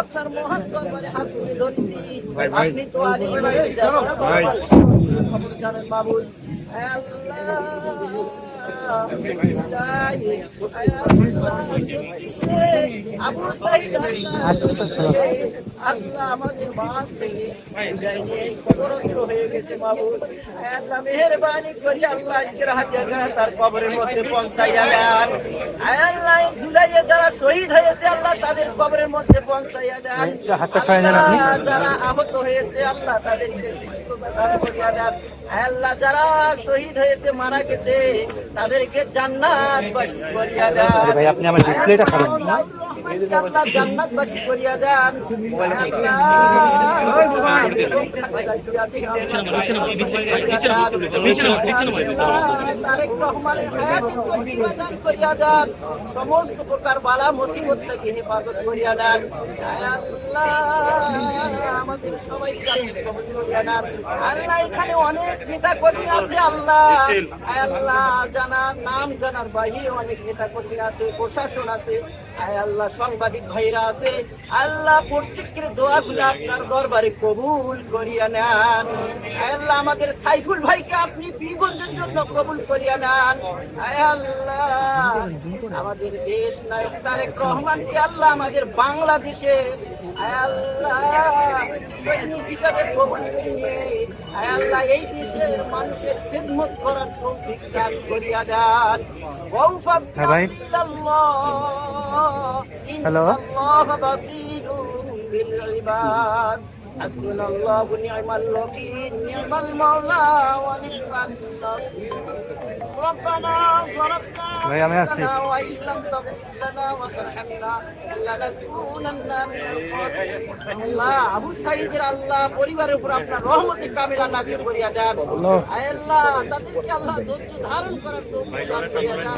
আপনার মহান দরবারে হাত তুলে ধরছি আপনি তো আজ জানেন আল্লাহ আমাদের থেকে হয়ে গেছে মাবুদ আল্লাহ মেহেরবানি করি আল্লাহ আজকের তার কবরের মধ্যে পৌঁছাইয়া দেন আল্লাহ শহীদ হয়েছে আল্লাহ তাদের কবরের মধ্যে পৌঁছাইয়া দেন। যারা আহত হয়েছে আল্লাহ তাদেরকে সুস্থতা দান করিয়া দেন। আল্লাহ যারা শহীদ হয়েছে মারা গেছে তাদেরকে জান্নাত বাসী করিয়া দেন। ভাই, আপনি আমার ডিসপ্লেটা সমস্ত প্রকার বালা মুসিবত থেকে হেফাজত করিয়া দেন আমাদের করিয়া আল্লাহ এখানে অনেক নেতা কর্মী আছে আল্লাহ আল্লাহ জানার নাম জানার বাহিরে অনেক নেতা কর্মী আছে, প্রশাসন আছে। আল্লাহ সাংবাদিক ভাইরা আছে। আল্লাহ প্রত্যেকের দোয়াগুলো আপনার দরবারে কবুল করিয়া নেন। আল্লাহ আমাদের সাইফুল ভাইকে আপনি পীরগঞ্জের জন্য কবুল করিয়া নেন। আয় আল্লাহ আমাদের দেশ নায়ক তারেক রহমানকে আল্লাহ আমাদের বাংলাদেশে আয় আল্লাহ সৈনিক হিসাবে কবুল করিয়ে আল্লাহ এই দেশের মানুষের খেদমত করার তৌফিক দান করিয়া দেন। ওয়াউফাক হ্যাঁ ভাই। Hello hello. الله بصير بالعباد حسبنا الله ونعم الوكيل نعم المولى ونعم النصير ربنا ظلمنا ভাই, আমি আসছি। أنفسنا وإن لم تغفر لنا وترحمنا لنكونن من الخاسرين আল্লাহ আবু সাইদের আল্লাহ পরিবারের উপর আপনার রহমতে কামিলা নাজির করিয়া দেন আয় আল্লাহ তাদেরকে আল্লাহ ধৈর্য ধারণ করার তৌফিক দান করিয়া দেন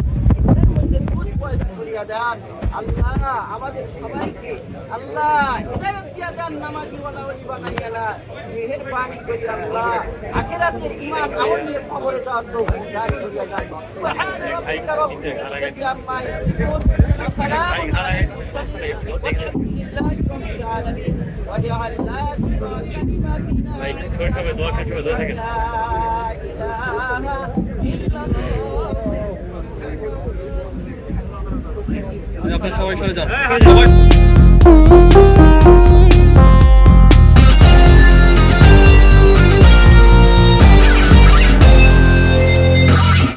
পয়দা করিয়া দেন। আল্লাহ আমাদের সবাইকে আল্লাহ হৃদায়ত দিয়া দেন নামাজি ওয়ালা ওলি বানাইয়া না মেহেরবানি করি আল্লাহ। আখিরাতের ঈমান আমল নিয়ে কবরে যাওয়ার তৌফিক দান করিয়া দেন। সুবহান রাব্বিকা রাব্বিল ইজ্জাতি আম্মা ইয়াসিফুন। ওয়া সালামুন আলাল মুরসালিন ওয়ালহামদুলিল্লাহি রাব্বিল আলামিন ওয়া জাআলনা কালিমাতিনা ভাই দোয়া শৈশবে দোয়া লা ইলাহা ইল্লাল্লাহ। আপনি সবাই সরে যান। হ্যাঁ, হ্যাঁ।